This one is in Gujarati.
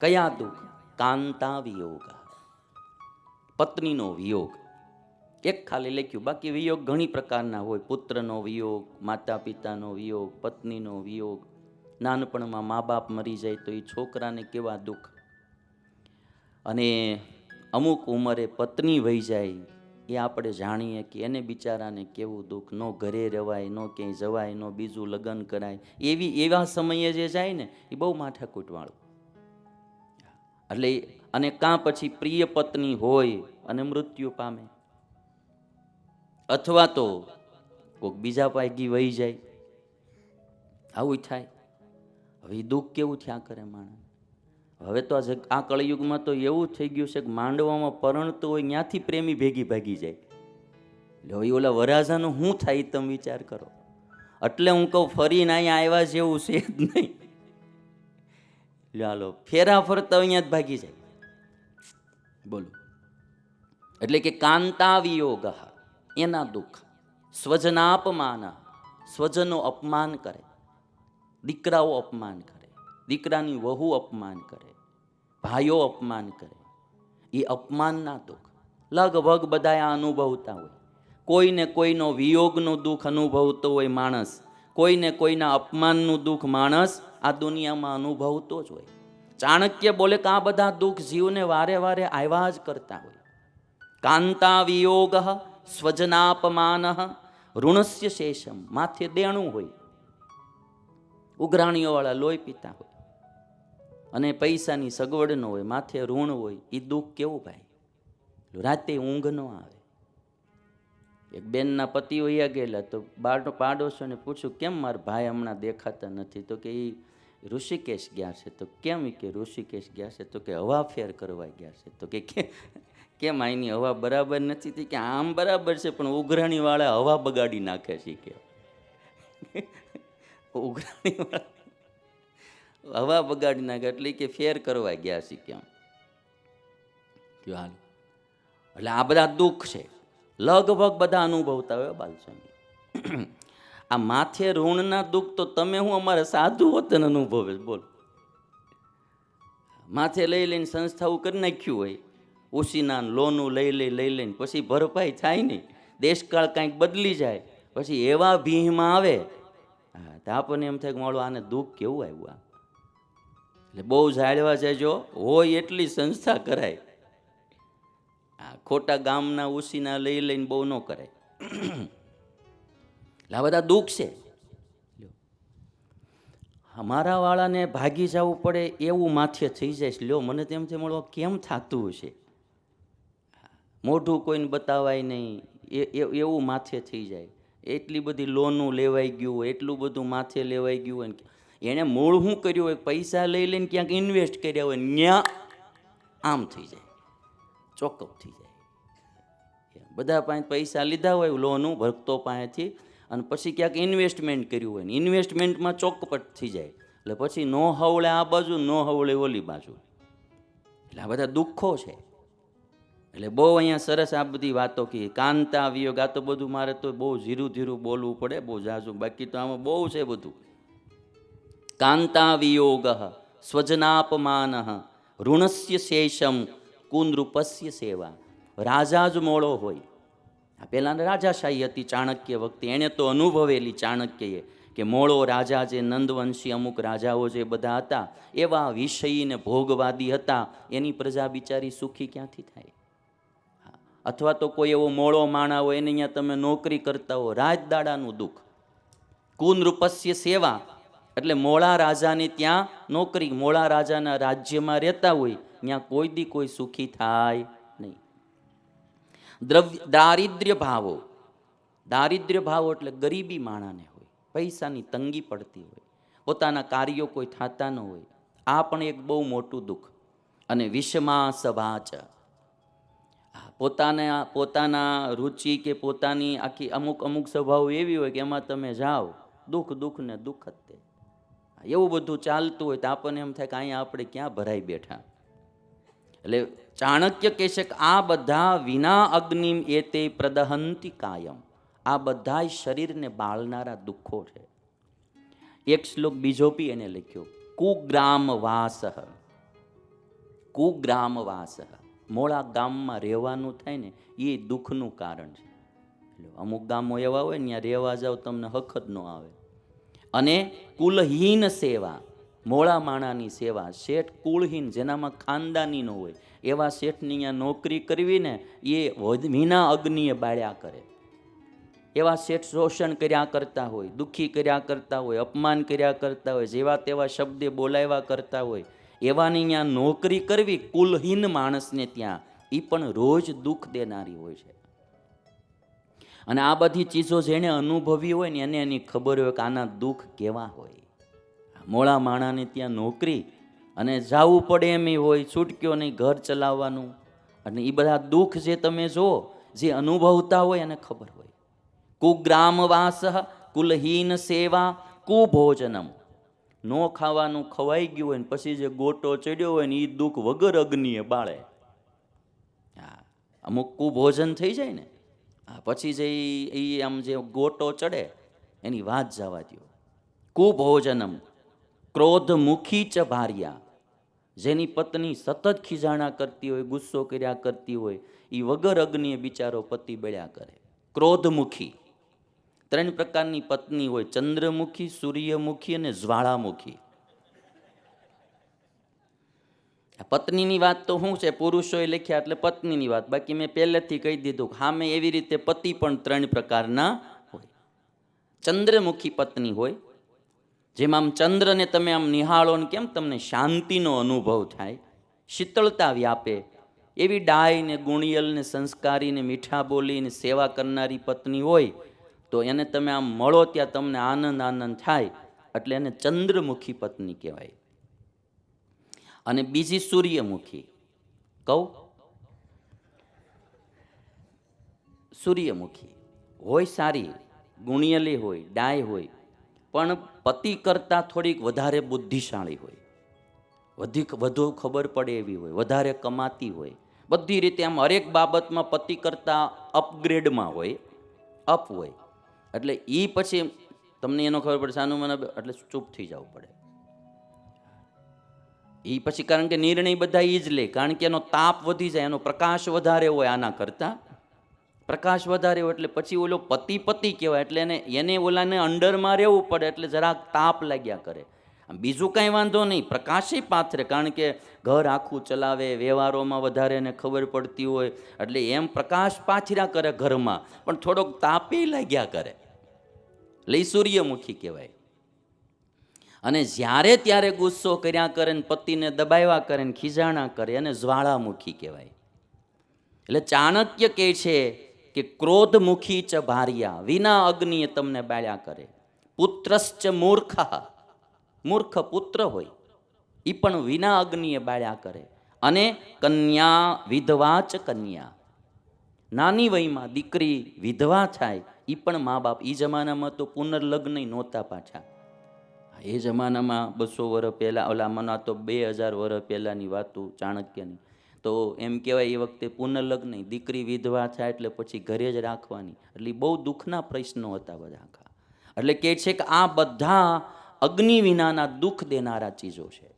કયા દુઃખ? કાંતા વિયોગ. પત્નીનો વિયોગ. એક ખાલી લખ્યું, બાકી વિયોગ ઘણી પ્રકારના હોય. પુત્રનો વિયોગ માતા પિતાનો વિયોગ, પત્નીનો વિયોગ. નાનપણમાં મા બાપ મરી જાય તો એ છોકરાને કેવા દુઃખ? અને અમુક ઉંમરે પત્ની વહી જાય, એ આપણે જાણીએ કે એને બિચારાને કેવું દુઃખ? ન ઘરે રહેવાય ન ક્યાંય જવાય, ન બીજું લગ્ન કરાય. એવી, એવા સમયે જે જાય ને, એ બહુ માથાકૂટવાળું એટલે અને કાં પછી પ્રિય પત્ની હોય અને મૃત્યુ પામે. અથવા તો કોઈક બીજા પાયગી વહી જાય. આવું થાય. હવે દુઃખ કેવું થયા કરે માણસ? હવે તો આ આ કળયુગમાં તો એવું થઈ ગયું છે કે માંડવામાં પરણતું હોય ત્યાંથી પ્રેમી ભેગી ભાગી જાય. એટલે હવે ઓલા વરાજાનું શું થાય તમે વિચાર કરો. એટલે હું કહું, ફરીને અહીંયા આવ્યા જેવું છે જ નહીં. ચાલો ફેરા ફરતા અહીંયા જ ભાગી જાય. બોલો. એટલે કે કાંતા વિયોગ એના દુઃખ. સ્વજનાપમાન સ્વજનો અપમાન કરે. દીકરાઓ અપમાન કરે. દીકરાની વહુ અપમાન કરે. ભાઈઓ અપમાન કરે. એ અપમાનના દુઃખ. લગભગ બધા આ અનુભવતા હોય. કોઈને કોઈનો વિયોગનું દુઃખ અનુભવતો હોય માણસ. કોઈને કોઈના અપમાનનું દુઃખ માણસ આ દુનિયામાં અનુભવતો જ હોય. ચાણક્ય બોલે કે આ બધા દુઃખ જીવને વારે વારે આવ્યા જ કરતા હોય. કાંતા વિયોગ સ્વજનાપમાન ઋણસ્ય શેષમ, માથે દેણું હોય. ઉઘરાણીઓવાળા લોહી પીતા હોય. અને પૈસાની સગવડ ન હોય, માથે ઋણ હોય એ દુઃખ કેવું ભાઈ? રાતે ઊંઘ ન આવે. એક બેનના પતિ વયા ગયેલા તો બાળનો પાડોશોને પૂછ્યું, કેમ મારા ભાઈ હમણાં દેખાતા નથી? તો કે એ ઋષિકેશ ગયા છે. તો કેમ કે ઋષિકેશ ગયા છે? તો કે, હવા ફેર કરવા ગયા છે. તો કે, કેમ અહીંની હવા બરાબર નથી થઈ કે, આમ બરાબર છે, પણ ઉઘરાણીવાળા હવા બગાડી નાખે છે, કે. ઉઘરાણીવાળા હવા બગાડી નાખે એટલે કે, ફેર કરવા ગયા છે કેમ હાલ. એટલે આ બધા દુઃખ છે. લગભગ બધા અનુભવતા હોય બાલસ્વામી. આ માથે ઋણના દુઃખ તો તમે હું અમારે સાધુ વતન અનુભવે, બોલ. માથે લઈ લઈને સંસ્થાઓ કરી નાખ્યું હોય, ઉસીના લોનું લઈ લઈ લઈ લઈને પછી ભરપાઈ થાય નહીં, દેશકાળ કાંઈક બદલી જાય, પછી એવા ભીહમાં આવે. હા, તો આપણને એમ થાય કે મારું આને દુઃખ કેવું આવ્યું આ એટલે બહુ જાળવા જજો, હોય એટલી સંસ્થા કરાય. ખોટા ગામના ઉસીના લઈ લઈને બહુ ન કરાય. એટલે આ બધા દુઃખ છે. અમારા વાળાને ભાગી જવું પડે એવું માથે થઈ જાય લ્યો, મને તેમ છે કેમ થતું હશે? મોઢું કોઈને બતાવાય નહીં. એ એવું માથે થઈ જાય. એટલી બધી લોનું લેવાઈ ગયું હોય, એટલું બધું માથે લેવાઈ ગયું હોય એણે મૂળ શું કર્યું હોય? પૈસા લઈ લઈને ક્યાંક ઇન્વેસ્ટ કર્યા હોય ન્યા આમ થઈ જાય. ચોકઅપ થઈ જાય. બધા પાસે પૈસા લીધા હોય, લોનું ભક્તો પાસેથી અને પછી ક્યાંક ઇન્વેસ્ટમેન્ટ કર્યું હોય ને ઇન્વેસ્ટમેન્ટમાં ચોકપટ થઈ જાય. એટલે પછી નો હવળે આ બાજુ, નો હવળે ઓલી બાજુ. એટલે આ બધા દુઃખો છે. એટલે બહુ અહીંયા સરસ આ બધી વાતો કી કાંતા, વિયોગ, આ તો બધું મારે તો બહુ ધીરું ધીરું બોલવું પડે, બહુ ઝાઝું. બાકી તો આમાં બહુ છે બધું. કાંતા, વિયોગ, સ્વજનાપમાન, ઋણસ્ય શેષમ કુનૃપસ્ય સેવા. રાજા જ મોળો હોય. આ પહેલાં રાજાશાહી હતી ચાણક્ય વખતે. એણે તો અનુભવેલી ચાણક્યએ કે મોળો રાજા જે નંદવંશી અમુક રાજાઓ જે બધા હતા, એવા વિષયીને ભોગવાદી હતા. એની પ્રજા બિચારી સુખી ક્યાંથી થાય? અથવા તો કોઈ એવો મોળો માણા હોય, એને અહીંયા તમે નોકરી કરતા હો, રાજદાડાનું દુઃખ. કુનૃપસ્ય સેવા. એટલે મોળા રાજાની ત્યાં નોકરી, મોળા રાજાના રાજ્યમાં રહેતા હોય, ત્યાં કોઈ દી કોઈ સુખી થાય. દ્રવ્ય દારિદ્ર્ય ભાવો દારિદ્ર્ય ભાવો એટલે ગરીબી માણાને હોય, પૈસાની તંગી પડતી હોય, પોતાના કાર્યો કોઈ થતા ન હોય. આ પણ એક બહુ મોટું દુઃખ. અને વિષમા સભાચ પોતાના પોતાના રુચિ કે પોતાની આખી અમુક અમુક સ્વભાવ એવી હોય કે એમાં તમે જાઓ, દુઃખ દુઃખ ને દુઃખ જ તે. એવું બધું ચાલતું હોય તો આપણને એમ થાય કે અહીંયા આપણે ક્યાં ભરાઈ બેઠા. એટલે ચાણક્ય કહે છે કે આ બધા વિના અગ્નિમ એ તે પ્રદહંતી કાયમ. આ બધા શરીરને બાળનારા દુઃખો છે. એક શ્લોક બીજો બી એને લખ્યો કુગ્રામ વાસ કુગ્રામવાસ. મોળા ગામમાં રહેવાનું થાય ને એ દુઃખનું કારણ છે. એટલે અમુક ગામો એવા હોય ત્યાં રહેવા જાવ તમને હખત ન આવે. અને કુલહીન સેવા, મોળા માણાની સેવા, શેઠ કુળહીન, જેનામાં ખાનદાની ન હોય એવા શેઠની અહીંયા નોકરી કરવી ને એ વિના અગ્નિએ બાળ્યા કરે. એવા શેઠ શોષણ કર્યા કરતા હોય, દુઃખી કર્યા કરતા હોય, અપમાન કર્યા કરતા હોય, જેવા તેવા શબ્દે બોલાવ્યા કરતા હોય, એવાની ત્યાં નોકરી કરવી કુલહીન માણસને ત્યાં એ પણ રોજ દુઃખ દેનારી હોય છે. અને આ બધી ચીજો જેણે અનુભવી હોય ને એને એની ખબર હોય કે આના દુઃખ કેવા હોય. મોળા માણાને ત્યાં નોકરી અને જાવું પડે એમ હોય, છૂટક્યો નહીં, ઘર ચલાવવાનું. અને એ બધા દુઃખ જે તમે જુઓ, જે અનુભવતા હોય એને ખબર હોય. કુગ્રામવાસ, કુલહીન સેવા, કુભોજનમ. નો ખાવાનું ખવાઈ ગયું હોય ને પછી જે ગોટો ચડ્યો હોય ને એ દુઃખ વગર અગ્નિએ બાળે. હા, અમુક કુભોજન થઈ જાય ને. હા, પછી જે એ આમ જે ગોટો ચડે, એની વાત જવા દો કુભોજનમ. ક્રોધમુખી ચ ભાર્યા. જેની પત્ની સતત ખીજાણા કરતી હોય, ગુસ્સો કર્યા કરતી હોય એ વગર અગ્નિએ બિચારો પતિ બળ્યા કરે. ક્રોધમુખી. ત્રણ પ્રકારની પત્ની હોય, ચંદ્રમુખી, સૂર્યમુખી અને જ્વાળામુખી. પત્નીની વાત તો શું છે? પુરુષોએ લખ્યા એટલે પત્નીની વાત. બાકી મેં પહેલેથી કહી દીધું હા, મેં એવી રીતે પતિ પણ ત્રણ પ્રકારના હોય. ચંદ્રમુખી પત્ની હોય જેમાં આમ ચંદ્રને તમે આમ નિહાળો ને કેમ તમને શાંતિનો અનુભવ થાય? શીતળતા વ્યાપે. એવી ડાયને ગુણિયલને ગુણિયલ ને સંસ્કારી ને મીઠા બોલીને સેવા કરનારી પત્ની હોય, તો એને તમે આમ મળો ત્યાં તમને આનંદ આનંદ થાય. એટલે એને ચંદ્રમુખી પત્ની કહેવાય. અને બીજી સૂર્યમુખી. કહું? સૂર્યમુખી. હોય સારી, ગુણિયલી હોય, ડાય હોય પણ પતિ કરતાં થોડીક વધારે બુદ્ધિશાળી હોય. વધીક વધુ ખબર પડે એવી હોય, વધારે કમાતી હોય. બધી રીતે આમ હરેક બાબતમાં પતિ કરતાં અપગ્રેડમાં હોય અપ હોય. એટલે એ પછી તમને એનો ખબર પડે, સાનું મને એટલે ચૂપ થઈ જવું પડે. એ પછી કારણ કે નિર્ણય બધા એ જ લે, કારણ કે એનો તાપ વધી જાય, એનો પ્રકાશ વધારે હોય આના કરતાં પ્રકાશ વધારે હોય એટલે પછી ઓલો પતિ પતિ કહેવાય એટલે એને એને ઓલાને અંડરમાં રહેવું પડે એટલે જરાક તાપ લાગ્યા કરે. બીજું કાંઈ વાંધો નહીં પ્રકાશે પાથરે કારણ કે ઘર આખું ચલાવે, વ્યવહારોમાં વધારે એને ખબર પડતી હોય એટલે એમ પ્રકાશ પાથર્યા કરે ઘરમાં, પણ થોડોક તાપે લાગ્યા કરે. એટલે સૂર્યમુખી કહેવાય. અને જ્યારે ત્યારે ગુસ્સો કર્યા કરે ને પતિને દબાવ્યા કરે ને ખીજાણા કરે અને જ્વાળામુખી કહેવાય. એટલે ચાણક્ય કહે છે કે ક્રોધમુખી ચ ભાર્યા, વિના અગ્નિએ તમને બાળ્યા કરે. પુત્રશ્ચ મૂર્ખ. મૂર્ખ પુત્ર હોય એ પણ વિના અગ્નિએ બાળ્યા કરે. અને કન્યા વિધવા ચ કન્યા. નાની વયમાં દીકરી વિધવા થાય એ પણ મા બાપ એ જમાનામાં તો પુનર્લગ્ન નહોતા પાછા. એ જમાનામાં બસો વર્ષ પહેલાં, ઓલા મના તો બે હજાર વર્ષ પહેલાંની વાતો ચાણક્યની. તો એમ કહેવાય, એ વખતે પુનઃલગ્ન દીકરી વિધવા થાય એટલે પછી ઘરે જ રાખવાની. એટલે બહુ દુઃખના પ્રશ્નો હતા બધા આખા. એટલે કે છે કે આ બધા અગ્નિ વિનાના દુઃખ દેનારા ચીજો છે.